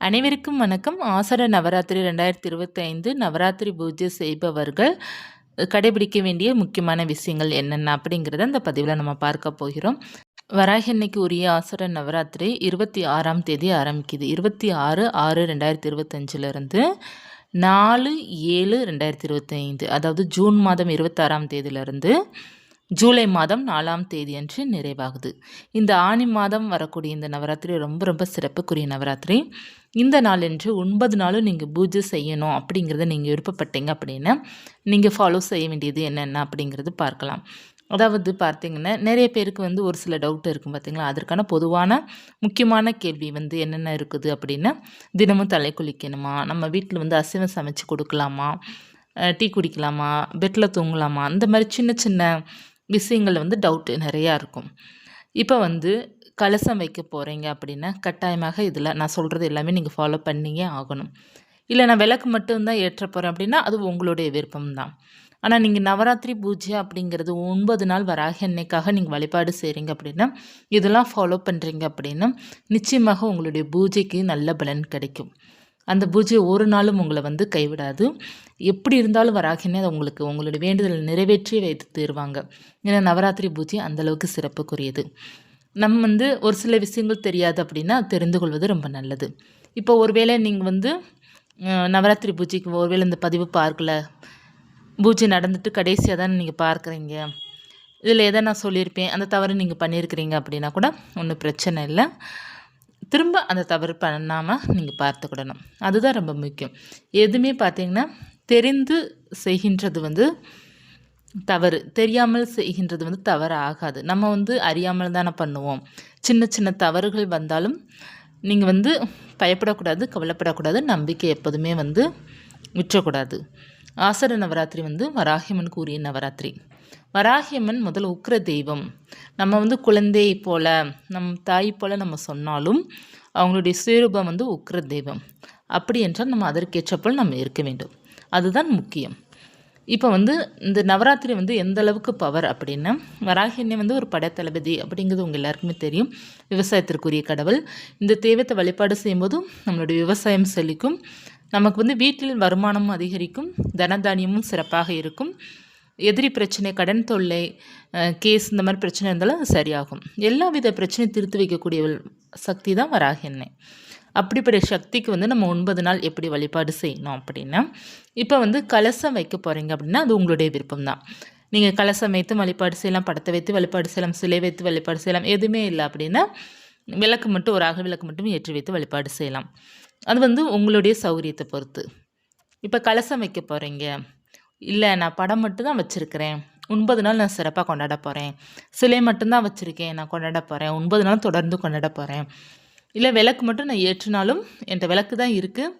அனைவருக்கும் வணக்கம். ஆசர நவராத்திரி ரெண்டாயிரத்தி இருபத்தைந்து நவராத்திரி பூஜை செய்பவர்கள் கடைபிடிக்க வேண்டிய முக்கியமான விஷயங்கள் என்னென்ன அப்படிங்கிறத அந்த பதிவில் நம்ம பார்க்க போகிறோம். வராகி உரிய ஆசர நவராத்திரி இருபத்தி ஆறாம் தேதி ஆரம்பிக்குது. இருபத்தி ஆறு ஆறு ரெண்டாயிரத்தி இருபத்தஞ்சிலிருந்து நாலு ஏழு ரெண்டாயிரத்தி இருபத்தைந்து அதாவது ஜூன் மாதம் இருபத்தாறாம் தேதியிலிருந்து ஜூலை மாதம் நாலாம் தேதி அன்று நிறைவாகுது. இந்த ஆணி மாதம் வரக்கூடிய இந்த நவராத்திரி ரொம்ப ரொம்ப சிறப்புக்குரிய நவராத்திரி. இந்த நாளன்று ஒன்பது நாளும் நீங்கள் பூஜை செய்யணும் அப்படிங்கிறத நீங்கள் விருப்பப்பட்டீங்க அப்படின்னா நீங்கள் ஃபாலோ செய்ய வேண்டியது என்னென்ன அப்படிங்கிறது பார்க்கலாம். அதாவது பார்த்தீங்கன்னா நிறைய பேருக்கு வந்து ஒரு சில டவுட் இருக்கும் பார்த்தீங்களா? அதற்கான பொதுவான முக்கியமான கேள்வி வந்து என்னென்ன இருக்குது அப்படின்னா தினமும் தலை குளிக்கணுமா? நம்ம வீட்டில் வந்து அசைவம் சமைச்சு கொடுக்கலாமா? டீ குடிக்கலாமா? பெட்டில் தூங்கலாமா? அந்த மாதிரி சின்ன சின்ன விஷயங்கள் வந்து டவுட்டு நிறையா இருக்கும். இப்போ வந்து கலசம் வைக்க போகிறீங்க அப்படின்னா கட்டாயமாக இதில் நான் சொல்கிறது எல்லாமே நீங்கள் ஃபாலோ பண்ணியே ஆகணும். இல்லை நான் விளக்கு மட்டும்தான் ஏற்ற போகிறேன் அப்படின்னா அது உங்களுடைய விருப்பம் தான். ஆனால் நீங்கள் நவராத்திரி பூஜை அப்படிங்கிறது ஒன்பது நாள் வராக அன்னைக்காக நீங்கள் வழிபாடு செய்கிறீங்க அப்படின்னா இதெல்லாம் ஃபாலோ பண்ணுறீங்க அப்படின்னா நிச்சயமாக உங்களுடைய பூஜைக்கு நல்ல பலன் கிடைக்கும். அந்த பூஜை ஒரு நாளும் உங்களை வந்து கைவிடாது. எப்படி இருந்தாலும் வராகினே அது உங்களுக்கு உங்களுடைய வேண்டுதலை நிறைவேற்றி வைத்து தீருவாங்க. ஏன்னா நவராத்திரி பூஜை அந்தளவுக்கு சிறப்புக்குரியது. நம்ம வந்து ஒரு சில விஷயங்கள் தெரியாது அப்படின்னா தெரிந்து கொள்வது ரொம்ப நல்லது. இப்போ ஒருவேளை நீங்கள் வந்து நவராத்திரி பூஜைக்கு ஒருவேளை இந்த பதிவு பார்க்கல. பூஜை நடந்துட்டு கடைசியாக தானே நீங்கள் பார்க்குறீங்க. இதில் எதை நான் சொல்லியிருப்பேன்? அந்த தவறு நீங்கள் பண்ணியிருக்கிறீங்க அப்படின்னா கூட ஒன்றும் பிரச்சனை இல்லை. திரும்ப அந்த தவறு பண்ணாமல் நீங்கள் பார்த்துக்கிடணும். அதுதான் ரொம்ப முக்கியம். எதுவுமே பார்த்தீங்கன்னா தெரிந்து செய்கின்றது வந்து தவறு. தெரியாமல் செய்கின்றது வந்து தவறு ஆகாது நம்ம வந்து அறியாமல் தானே பண்ணுவோம். சின்ன சின்ன தவறுகள் வந்தாலும் நீங்கள் வந்து பயப்படக்கூடாது கவலைப்படக்கூடாது. நம்பிக்கை எப்போதுமே வந்து விற்றக்கூடாது ஆசர நவராத்திரி வந்து வராகியம்மன் கூறிய நவராத்திரி. வராகியம்மன் முதல் உக்ர தெய்வம். நம்ம வந்து குழந்தை போல் நம் தாய் போல் நம்ம சொன்னாலும் அவங்களுடைய சுயரூபம் வந்து உக்ர தெய்வம். அப்படி என்றால் நம்ம அதற்கேற்றப்போல் நம்ம இருக்க வேண்டும். அதுதான் முக்கியம். இப்போ வந்து இந்த நவராத்திரி வந்து எந்த அளவுக்கு பவர் அப்படின்னா வராகியண்ணே வந்து ஒரு படைத்தளபதி அப்படிங்கிறது உங்கள் எல்லாருக்குமே தெரியும். விவசாயத்திற்குரிய கடவுள். இந்த தெய்வத்தை வழிபாடு செய்யும்போதும் நம்மளுடைய விவசாயம் செழிக்கும். நமக்கு வந்து வீட்டில் வருமானமும் அதிகரிக்கும் தனதானியமும் சிறப்பாக இருக்கும். எதிரி பிரச்சனை கடன் தொல்லை கேஸ் இந்த மாதிரி பிரச்சனை இருந்தாலும் அது சரியாகும். எல்லா வித பிரச்சனையும் திருத்து வைக்கக்கூடிய சக்தி தான் வராக எண்ணெய். அப்படிப்பட்ட சக்திக்கு வந்து நம்ம ஒன்பது நாள் எப்படி வழிபாடு செய்யணும் அப்படின்னா இப்போ வந்து கலசம் வைக்க போகிறீங்க அப்படின்னா அது உங்களுடைய விருப்பம் தான். நீங்கள் கலசம் வைத்து வழிபாடு செய்யலாம் படத்தை வைத்து வழிபாடு செய்யலாம் சிலை வைத்து வழிபாடு செய்யலாம் எதுவுமே இல்லை அப்படின்னா விளக்கு மட்டும் ஒரு ஆக விளக்கு மட்டும் ஏற்றி வைத்து வழிபாடு செய்யலாம். அது வந்து உங்களுடைய சௌகரியத்தை பொறுத்து. இப்போ கலசம் வைக்க போகிறீங்க இல்லை நான் படம் மட்டும் தான் வச்சுருக்கிறேன். ஒன்பது நாள் நான் சிறப்பாக கொண்டாட போகிறேன் சிலை மட்டும்தான் வச்சுருக்கேன். நான் கொண்டாட போகிறேன் ஒன்பது நாள் தொடர்ந்து கொண்டாட போகிறேன் இல்லை விளக்கு மட்டும் நான் ஏற்றினாலும் என்கிட்ட விளக்கு தான் இருக்குது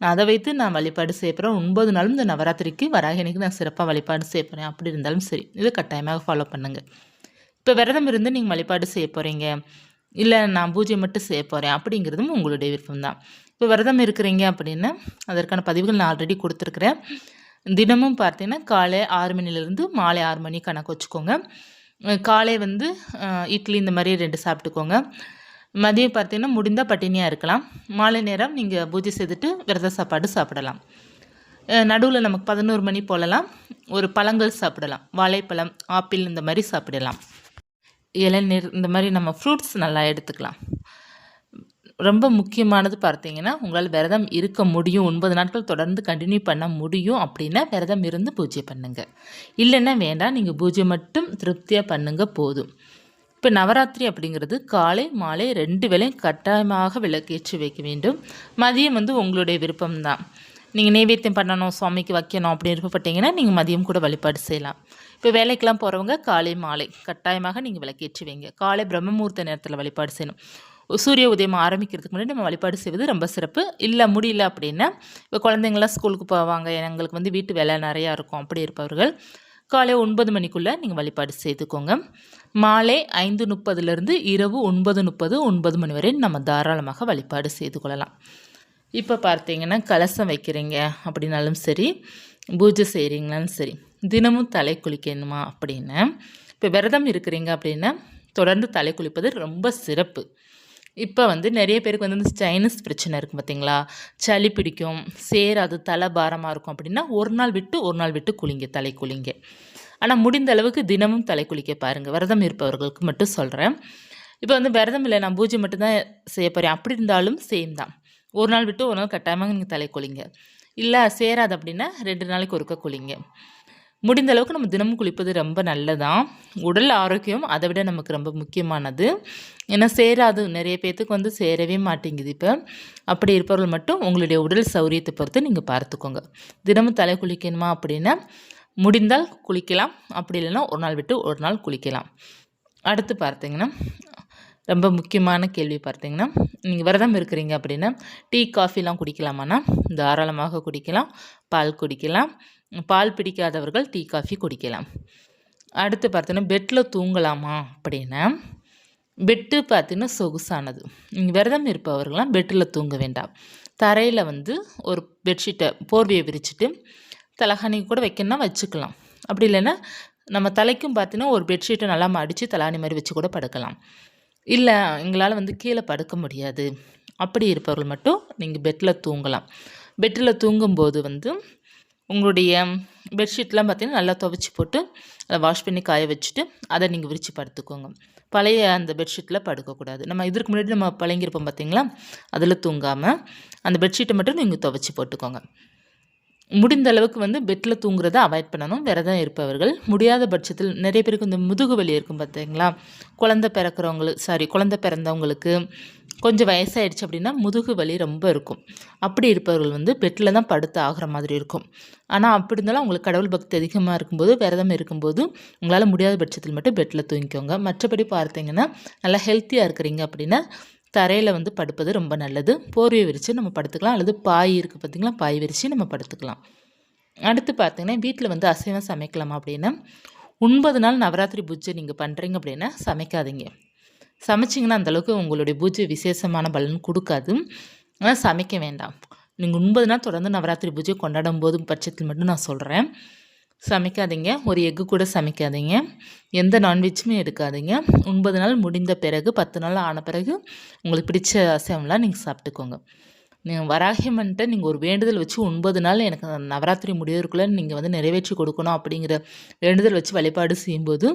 நான் அதை வைத்து நான் வழிபாடு செய்யப்படுறேன் ஒன்பது நாளும் இந்த நவராத்திரிக்கு வராகினிக்கு நான் சிறப்பாக வழிபாடு செய்யப்படுறேன் அப்படி இருந்தாலும் சரி. இதை கட்டாயமாக ஃபாலோ பண்ணுங்கள் இப்போ விரதம் இருந்து நீங்கள் வழிபாடு செய்ய போகிறீங்க இல்லை நான் பூஜை மட்டும் செய்ய போகிறேன் அப்படிங்கிறதும் உங்களுடைய விருப்பம் தான் இப்போ விரதம் இருக்கிறீங்க அப்படின்னு அதற்கான பதிவுகள் நான் ஆல்ரெடி கொடுத்துருக்குறேன். தினமும் பார்த்தீங்கன்னா காலை ஆறு மணிலேருந்து மாலை ஆறு மணி கணக்கு வச்சுக்கோங்க. காலை வந்து இட்லி இந்த மாதிரி ரெண்டு சாப்பிட்டுக்கோங்க. மதியம் பார்த்தீங்கன்னா முடிந்தால் பட்டினியாக இருக்கலாம். மாலை நேரம் நீங்கள் பூஜை செய்துட்டு விரத சாப்பாடு சாப்பிடலாம். நடுவில் நமக்கு பதினோரு மணி போலலாம். ஒரு பழங்கள் சாப்பிடலாம். வாழைப்பழம் ஆப்பிள் இந்த மாதிரி சாப்பிடலாம். இளநீர் இந்த மாதிரி நம்ம ஃப்ரூட்ஸ் நல்லா எடுத்துக்கலாம். ரொம்ப முக்கியமானது பார்த்தீங்கன்னா உங்களால் விரதம் இருக்க முடியும். ஒன்பது நாட்கள் தொடர்ந்து கண்டினியூ பண்ண முடியும் அப்படின்னா விரதம் இருந்து பூஜை பண்ணுங்கள் இல்லைன்னா வேண்டாம் நீங்கள் பூஜை மட்டும் திருப்தியாக பண்ணுங்கள் போதும். இப்போ நவராத்திரி அப்படிங்கிறது காலை மாலை ரெண்டு வேலையும் கட்டாயமாக விளக்கேற்றி வைக்க வேண்டும். மதியம் வந்து உங்களுடைய விருப்பம்தான். நீங்கள் நைவேத்தியம் பண்ணணும் சுவாமிக்கு வைக்கணும் அப்படின்னு விருப்பப்பட்டீங்கன்னா நீங்கள் மதியம் கூட வழிபாடு செய்யலாம். இப்போ வேலைக்கெலாம் போகிறவங்க காலை மாலை கட்டாயமாக நீங்கள் விளக்கேற்றி வைங்க. காலை பிரம்மமூர்த்த நேரத்தில் வழிபாடு செய்யணும். சூரிய உதயம் ஆரம்பிக்கிறதுக்கு முன்னாடி நம்ம வழிபாடு செய்வது ரொம்ப சிறப்பு. இல்லை முடியல அப்படின்னா இப்போ குழந்தைங்களாம் ஸ்கூலுக்கு போவாங்க எங்களுக்கு வந்து வீட்டு வேலை நிறையா இருக்கும் அப்படி இருப்பவர்கள். காலை ஒன்பது மணிக்குள்ளே நீங்கள் வழிபாடு செய்துக்கோங்க. மாலை ஐந்து முப்பதுலேருந்து இரவு ஒன்பது முப்பது ஒன்பது மணி வரை நம்ம தாராளமாக வழிபாடு செய்து கொள்ளலாம். இப்போ பார்த்தீங்கன்னா கலசம் வைக்கிறீங்க அப்படின்னாலும் சரி பூஜை செய்கிறீங்களாலும் சரி தினமும் தலை குளிக்கணுமா அப்படின்னு இப்போ விரதம் இருக்கிறீங்க அப்படின்னா தொடர்ந்து தலை குளிப்பது ரொம்ப சிறப்பு. இப்போ வந்து நிறைய பேருக்கு வந்து இந்த சைனஸ் பிரச்சனை இருக்கும் பார்த்தீங்களா சளி பிடிக்கும் சேராது தலை பாரமாக இருக்கும் அப்படின்னா ஒரு நாள் விட்டு ஒரு நாள் விட்டு குளிங்க தலை குளிங்க. ஆனால் முடிந்த அளவுக்கு தினமும் தலை குளிக்க பாருங்கள் விரதம் இருப்பவர்களுக்கு மட்டும் சொல்கிறேன் இப்போ வந்து விரதம் இல்லை நான் பூஜை மட்டும்தான் செய்ய போகிறேன் அப்படி இருந்தாலும் சேம் தான். ஒரு நாள் விட்டு ஒரு நாள் கட்டாயமாக நீங்கள் தலை குளிங்க. இல்லை சேராது அப்படின்னா ரெண்டு நாளைக்கு ஒருக்க குளிங்க. முடிந்த அளவுக்கு நம்ம தினமும் குளிப்பது ரொம்ப நல்லதான் உடல் ஆரோக்கியம் அதை விட நமக்கு ரொம்ப முக்கியமானது. ஏன்னா சேராது. நிறைய பேர்த்துக்கு வந்து சேரவே மாட்டேங்குது இப்போ. அப்படி இருப்பவர்கள் மட்டும் உங்களுடைய உடல் சௌரியத்தை பொறுத்து நீங்கள் பார்த்துக்கோங்க. தினமும் தலை குளிக்கணுமா அப்படின்னா முடிந்தால் குளிக்கலாம். அப்படி இல்லைன்னா ஒரு நாள் விட்டு ஒரு நாள் குளிக்கலாம். அடுத்து பார்த்தீங்கன்னா ரொம்ப முக்கியமான கேள்வி பார்த்தீங்கன்னா நீங்கள் விரதம் இருக்கிறீங்க அப்படின்னா டீ காஃபிலாம் குடிக்கலாமாண்ணா தாராளமாக குடிக்கலாம் பால் குடிக்கலாம் பால் பிடிக்காதவர்கள் டீ காஃபி குடிக்கலாம். அடுத்து பார்த்தீங்கன்னா பெட்டில் தூங்கலாமா அப்படின்னா பெட்டு பார்த்தீங்கன்னா சொகுசானது. நீங்கள் விரதம் இருப்பவர்கள்லாம் பெட்டில் தூங்க வேண்டாம். தரையில் வந்து ஒரு பெட்ஷீட்டை போர்வையை விரிச்சிட்டு தலகாணி கூட வைக்கணும்னா வச்சுக்கலாம். அப்படி இல்லைன்னா நம்ம தலைக்கும் பார்த்தீங்கன்னா ஒரு பெட்ஷீட்டை நல்லா மடித்து தலாணி மாதிரி வச்சு கூட படுக்கலாம். இல்லை எங்களால் வந்து கீழே படுக்க முடியாது. அப்படி இருப்பவர்கள் மட்டும் நீங்கள் பெட்டில் தூங்கலாம். பெட்டில் தூங்கும்போது வந்து உங்களுடைய பெட்ஷீட்லாம் பார்த்தீங்கன்னா நல்லா துவைச்சி போட்டு அதை வாஷ் பண்ணி காய வச்சுட்டு அதை நீங்கள் விரித்து படுத்துக்கோங்க. பழைய அந்த பெட்ஷீட்டில் படுக்கக்கூடாது. நம்ம இதற்கு முன்னாடி நம்ம பழங்கிருப்போம் பார்த்தீங்களா அதில் தூங்காமல் அந்த பெட்ஷீட்டை மட்டும் நீங்கள் துவைச்சி போட்டுக்கோங்க. முடிந்த அளவுக்கு வந்து பெட்டில் தூங்குறத அவாய்ட் பண்ணணும். விரதம் இருப்பவர்கள். முடியாத பட்சத்தில் நிறைய பேருக்கு இந்த முதுகு வலி இருக்கும் பார்த்தீங்களா? குழந்த பிறக்கிறவங்களுக்கு சாரி குழந்த பிறந்தவங்களுக்கு கொஞ்சம் வயசாயிடுச்சு அப்படின்னா முதுகு வலி ரொம்ப இருக்கும். அப்படி இருப்பவர்கள் வந்து பெட்டில் தான் படுத்து ஆகிற மாதிரி இருக்கும். ஆனால் அப்படி இருந்தாலும் உங்களுக்கு கடவுள் பக்தி அதிகமாக இருக்கும்போது விரதம் இருக்கும்போது உங்களால் முடியாத பட்சத்தில் மட்டும் பெட்டில் தூங்கிக்கோங்க. மற்றபடி பார்த்தீங்கன்னா நல்லா ஹெல்த்தியாக இருக்கிறீங்க அப்படின்னா தரையில் வந்து படுப்பது ரொம்ப நல்லது. போர்வை விரித்து நம்ம படுத்துக்கலாம். அல்லது பாய் இருக்குது பார்த்திங்களா பாய் விரித்து நம்ம படுத்துக்கலாம். அடுத்து பார்த்திங்கன்னா வீட்டில் வந்து அசைவம் சமைக்கலாமா அப்படின்னா ஒன்பது நாள் நவராத்திரி பூஜை நீங்கள் பண்ணுறீங்க அப்படின்னா சமைக்காதீங்க. சமைச்சிங்கன்னா அந்தளவுக்கு உங்களுடைய பூஜை விசேஷமான பலன் கொடுக்காது. ஆனால் சமைக்க வேண்டாம். நீங்கள் ஒன்பது நாள் தொடர்ந்து நவராத்திரி பூஜை கொண்டாடும் போது பட்சத்தில் மட்டும் நான் சொல்கிறேன் சமைக்காதீங்க. ஒரு எக்கு கூட சமைக்காதீங்க. எந்த நான்வெஜ்ஜுமே எடுக்காதீங்க. ஒன்பது நாள் முடிந்த பிறகு பத்து நாள் ஆன பிறகு உங்களுக்கு பிடிச்ச அசைவம்லாம் நீங்கள் சாப்பிட்டுக்கோங்க. நீங்கள் வராகியம்மன்ட்ட நீங்கள் ஒரு வேண்டுதல் வச்சு ஒன்பது நாள் எனக்கு நவராத்திரி முடியறதுக்குள்ளே நீங்கள் வந்து நிறைவேற்றி கொடுக்கணும் அப்படிங்கிற வேண்டுதல் வச்சு வழிபாடு செய்யும்போது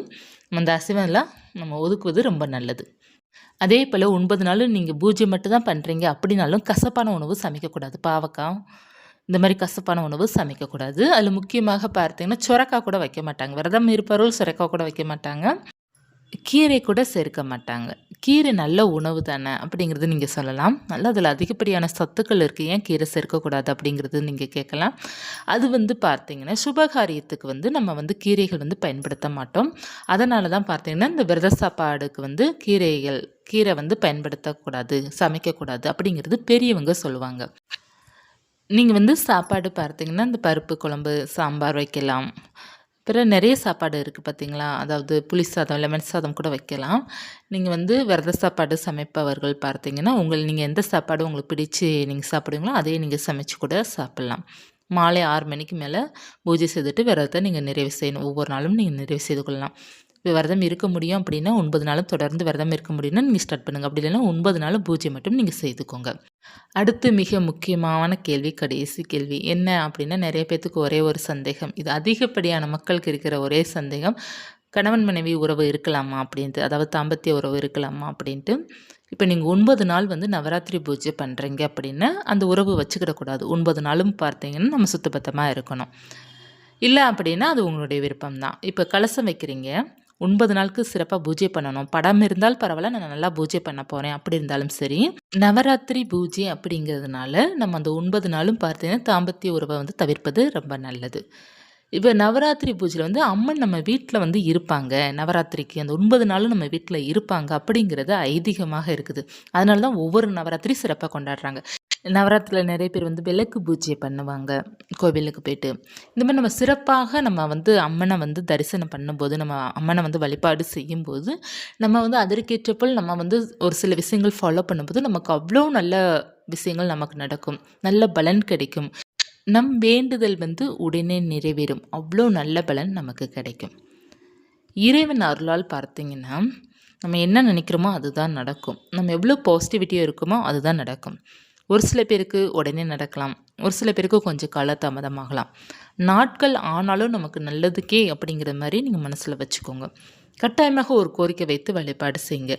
அந்த அசைவம்லாம் நம்ம ஒதுக்குவது ரொம்ப நல்லது. அதே போல் ஒன்பது நாள் நீங்கள் பூஜை மட்டும் தான் பண்ணுறீங்க அப்படின்னாலும் கசப்பான உணவு சமைக்கக்கூடாது. பாவக்காய் இந்த மாதிரி கசப்பான உணவு சமைக்கக்கூடாது. அதில் முக்கியமாக பார்த்தீங்கன்னா சுரக்கா கூட வைக்க மாட்டாங்க. விரதம் இருப்பவர்கள் சுரக்கா கூட வைக்க மாட்டாங்க. கீரை கூட சேர்க்க மாட்டாங்க. கீரை நல்ல உணவு தானே அப்படிங்கிறது நீங்கள் சொல்லலாம். நல்ல அதில் அதிகப்படியான சத்துக்கள் இருக்குது ஏன் கீரை சேர்க்கக்கூடாது அப்படிங்கிறது நீங்கள் கேட்கலாம். அது வந்து பார்த்தீங்கன்னா சுபகாரியத்துக்கு வந்து நம்ம வந்து கீரைகள் வந்து பயன்படுத்த மாட்டோம். அதனால தான் பார்த்தீங்கன்னா இந்த விரத சாப்பாடுக்கு வந்து கீரைகள் கீரை வந்து பயன்படுத்தக்கூடாது சமைக்கக்கூடாது அப்படிங்கிறது பெரியவங்க சொல்லுவாங்க. நீங்கள் வந்து சாப்பாடு பார்த்தீங்கன்னா இந்த பருப்பு குழம்பு சாம்பார் வைக்கலாம். பிறகு நிறைய சாப்பாடு இருக்குது பார்த்தீங்களா? அதாவது புளி சாதம் லெமன் சாதம் கூட வைக்கலாம். நீங்கள் வந்து விரத சாப்பாடு சமைப்பவர்கள் பார்த்தீங்கன்னா உங்கள் நீங்கள் எந்த சாப்பாடு உங்களுக்கு பிடிச்சி நீங்கள் சாப்பிடுவீங்களோ அதையே நீங்கள் சமைச்சு கூட சாப்பிட்லாம். மாலை ஆறு மணிக்கு மேலே பூஜை செய்துட்டு விரதத்தை நீங்கள் நிறைவு செய்யணும். ஒவ்வொரு நாளும் நீங்கள் நிறைவு செய்து கொள்ளலாம். இப்போ விரதம் இருக்க முடியும் அப்படின்னா ஒன்பது நாளும் தொடர்ந்து விரதம் இருக்க முடியும்னா நீங்கள் ஸ்டார்ட் பண்ணுங்கள் அப்படி இல்லைன்னா ஒன்பது நாளும் பூஜை மட்டும் நீங்கள் செய்துக்கோங்க. அடுத்து மிக முக்கியமான கேள்வி கடைசி கேள்வி. என்ன அப்படின்னா நிறைய பேர்த்துக்கு ஒரே ஒரு சந்தேகம். இது அதிகப்படியான மக்களுக்கு இருக்கிற ஒரே சந்தேகம். கணவன் மனைவி உறவு இருக்கலாமா அப்படின்ட்டு அதாவது தாம்பத்திய உறவு இருக்கலாமா அப்படின்ட்டு. இப்போ நீங்கள் ஒன்பது நாள் வந்து நவராத்திரி பூஜை பண்ணுறீங்க அப்படின்னா அந்த உறவு வச்சுக்கிடக்கூடாது. ஒன்பது நாளும் பார்த்தீங்கன்னா நம்ம சுத்தபத்தமாக இருக்கணும். இல்லை அப்படின்னா அது உங்களுடைய விருப்பம் தான் இப்போ கலசம் வைக்கிறீங்க. ஒன்பது நாளுக்கு சிறப்பாக பூஜை பண்ணணும். படம் இருந்தால் பரவாயில்ல நான் நல்லா பூஜை பண்ண போகிறேன் அப்படி இருந்தாலும் சரி நவராத்திரி பூஜை அப்படிங்கிறதுனால நம்ம அந்த ஒன்பது நாளும் பார்த்தீங்கன்னா தாம்பத்திய உறவை வந்து தவிர்ப்பது ரொம்ப நல்லது. இப்போ நவராத்திரி பூஜையில் வந்து அம்மன் நம்ம வீட்டில் வந்து இருப்பாங்க. நவராத்திரிக்கு அந்த ஒன்பது நாளும் நம்ம வீட்டில் இருப்பாங்க அப்படிங்கிறது ஐதீகமாக இருக்குது. அதனால தான் ஒவ்வொரு நவராத்திரி சிறப்பாக கொண்டாடுறாங்க. நவராத்திரியில் நிறைய பேர் வந்து விளக்கு பூஜை பண்ணுவாங்க கோவிலுக்கு போயிட்டு. இந்த மாதிரி நம்ம சிறப்பாக நம்ம வந்து அம்மனை வந்து தரிசனம் பண்ணும்போது நம்ம அம்மனை வந்து வழிபாடு செய்யும்போது நம்ம வந்து அதற்கேற்றப்போல் நம்ம வந்து ஒரு சில விஷயங்கள் ஃபாலோ பண்ணும்போது நமக்கு அவ்வளோ நல்ல விஷயங்கள் நமக்கு நடக்கும். நல்ல பலன் கிடைக்கும். நம் வேண்டுதல் வந்து உடனே நிறைவேறும். அவ்வளோ நல்ல பலன் நமக்கு கிடைக்கும். இறைவன் அருளால் பார்த்தீங்கன்னா நம்ம என்ன நினைக்கிறோமோ அதுதான் நடக்கும். நம்ம எவ்வளோ பாசிட்டிவிட்டியாக இருக்குமோ அதுதான் நடக்கும். ஒரு சில பேருக்கு உடனே நடக்கலாம். ஒரு சில பேருக்கு கொஞ்சம் காலதாமதமாகலாம். நாட்கள் ஆனாலும் நமக்கு நல்லதுக்கே அப்படிங்கிற மாதிரி நீங்கள் மனசில் வச்சுக்கோங்க. கட்டாயமாக ஒரு கோரிக்கை வைத்து வழிபாடு செய்யுங்க.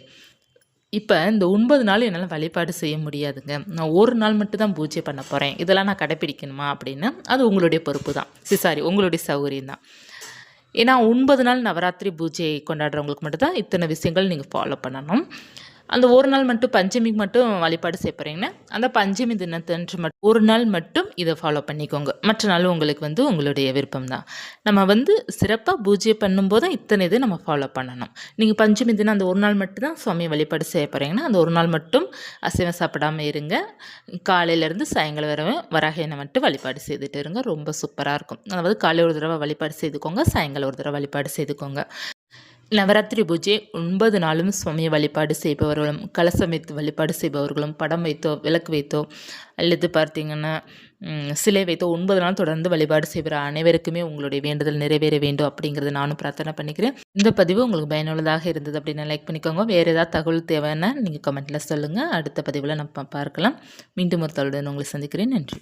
இப்போ இந்த ஒன்பது நாள் என்னால் வழிபாடு செய்ய முடியாதுங்க. நான் ஒரு நாள் மட்டும் தான் பூஜை பண்ண போகிறேன் இதெல்லாம் நான் கடைப்பிடிக்கணுமா அப்படின்னு? அது உங்களுடைய பொறுப்பு தான். சாரி உங்களுடைய சௌகரியம் தான். ஏன்னா ஒன்பது நாள் நவராத்திரி பூஜை கொண்டாடுறவங்களுக்கு மட்டும்தான் இத்தனை விஷயங்கள் நீங்கள் ஃபாலோ பண்ணணும். அந்த ஒரு நாள் மட்டும் பஞ்சமிக்கு மட்டும் வழிபாடு செய்ய போகிறீங்கன்னா அந்த பஞ்சமி தினத்தன்று மட்டும் ஒரு நாள் மட்டும் இதை ஃபாலோ பண்ணிக்கோங்க. மற்ற நாள் உங்களுக்கு வந்து உங்களுடைய விருப்பம் தான் நம்ம வந்து சிறப்பாக பூஜை பண்ணும்போது இத்தனை இது நம்ம ஃபாலோ பண்ணணும். நீங்கள் பஞ்சமி தினம் அந்த ஒரு நாள் மட்டும் தான் சுவாமி வழிபாடு செய்ய போகிறீங்கன்னா அந்த ஒரு நாள் மட்டும் அசைவம் சாப்பிடாமல் இருங்க. காலையிலேருந்து சாயங்காலம் வர வராகையினை மட்டும் வழிபாடு செய்துட்டு இருங்க. ரொம்ப சூப்பராக இருக்கும். அதாவது காலை ஒரு தடவை வழிபாடு செய்துக்கோங்க சாயங்காலம் ஒரு தடவை வழிபாடு செய்துக்கோங்க. நவராத்திரி பூஜை ஒன்பது நாளும் சுவாமியை வழிபாடு செய்பவர்களும் கலசம் வைத்து வழிபாடு செய்பவர்களும் படம் வைத்தோ விளக்கு வைத்தோ அல்லது பார்த்தீங்கன்னா சிலை வைத்தோ ஒன்பது நாள் தொடர்ந்து வழிபாடு செய்கிற அனைவருக்குமே உங்களுடைய வேண்டுதல் நிறைவேற வேண்டும் அப்படிங்கிறத நானும் பிரார்த்தனை பண்ணிக்கிறேன். இந்த பதிவு உங்களுக்கு பயனுள்ளதாக இருந்தது அப்படின்னு லைக் பண்ணிக்கோங்க. வேறு ஏதாவது தகவல் தேவைன்னா நீங்கள் கமெண்ட்டில் சொல்லுங்கள் அடுத்த பதிவில் நம்ம பார்க்கலாம். மீண்டும் ஒரு தகவலுடன் உங்களை சந்திக்கிறேன். நன்றி.